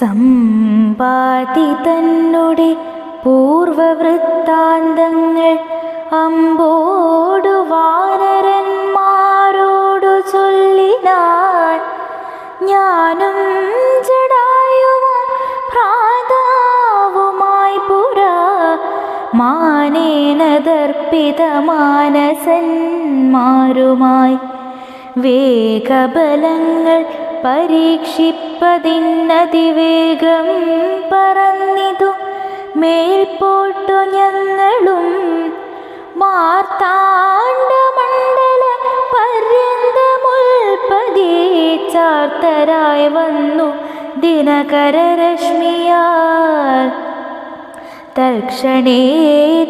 സമ്പാതി തന്നുടെ പൂർവവൃത്താന്തങ്ങൾ അമ്പോടു വാനരന്മാരോടു ചൊല്ലിനാൻ ഞാനും ജടായുവ ഭ്രാതാവുമായി പുരാ. മാനേന മാനസന്മാരുമായി വേഗബലങ്ങൾ പരീക്ഷിപ്പതിന്നതിവേഗം പറന്നിതു. മേൽപോട്ടു ഞങ്ങളും മാർത്താണ്ഡമണ്ഡല പര്യന്തമുൽപതി ചാർത്തരായി വന്നു ദിനകരരശ്മിയാൽ. തൽക്ഷണേ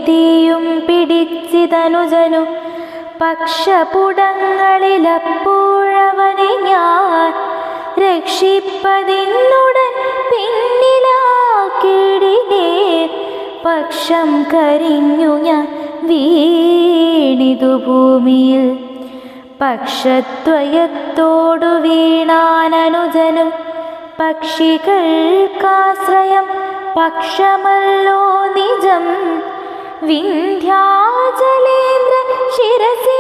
തീയും പിടിച്ചിതനുജനു പക്ഷപുടങ്ങളിലപ്പോഴവനെ രക്ഷിപ്പതിനുടൻ പിന്നിലാക്കിടിനേ പക്ഷം കരിഞ്ഞു ഞാൻ വീണിതു ഭൂമിയിൽ. പക്ഷത്വയത്തോടു വീണാനനുജനും പക്ഷികൾക്കാശ്രയം പക്ഷമല്ലോ നിജം. വിന്ധ്യാചലേന്ദ്ര ശിരസി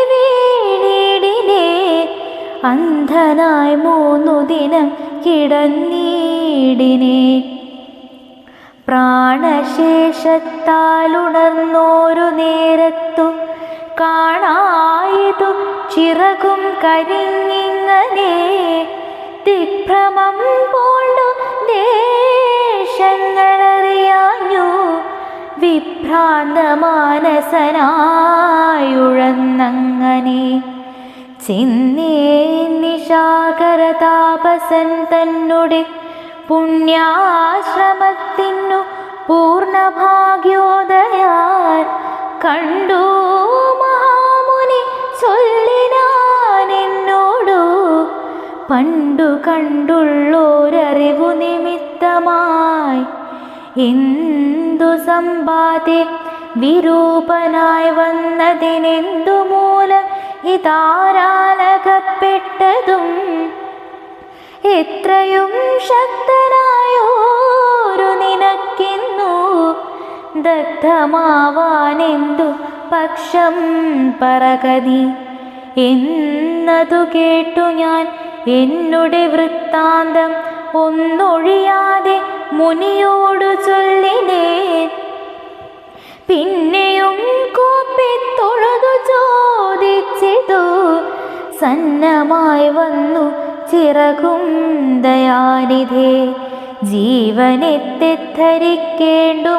അന്ധനായി മൂന്നു ദിനം കിടന്നീടിനെ. പ്രാണശേഷത്താലുണർന്നോരു നേരത്തു കാണായതു ചിറകും കരിഞ്ഞിങ്ങനെ. ദിഗ്ഭ്രമം പോണ്ടു ദേശങ്ങളറിയാഞ്ഞു വിഭ്രാന്തമാനസനായുഴന്നങ്ങനെ. ചിന്നേ നിശാകരതാപസൻ തന്നുടെ പുണ്യാശ്രമത്തിനു പൂർണഭാഗ്യോദയാൻ കണ്ടു. മഹാമുനി ചൊല്ലിനോടു പണ്ടു കണ്ടുള്ളോരറിവു നിമിത്തമായി എന്തു സമ്പാദ്യ വിരൂപനായി വന്നതിനെന്തു മൂലം ഇതാരാലകപ്പെട്ടതും എത്രയും ശക്തനായോരു നിനക്കിന്നു ദഗ്ധമാവാനെന്തു പക്ഷം പറകതി? എന്നതു കേട്ടു ഞാൻ എന്നുടെ വൃത്താന്തം ഒന്നൊഴിയാതെ മുനിയോടു ചൊല്ലിനേ പിന്നെയും സന്നമായി വന്നു ചിറകും ദയാനിധേ. ജീവനെ തെദ്ധരിക്കേണ്ടുമോ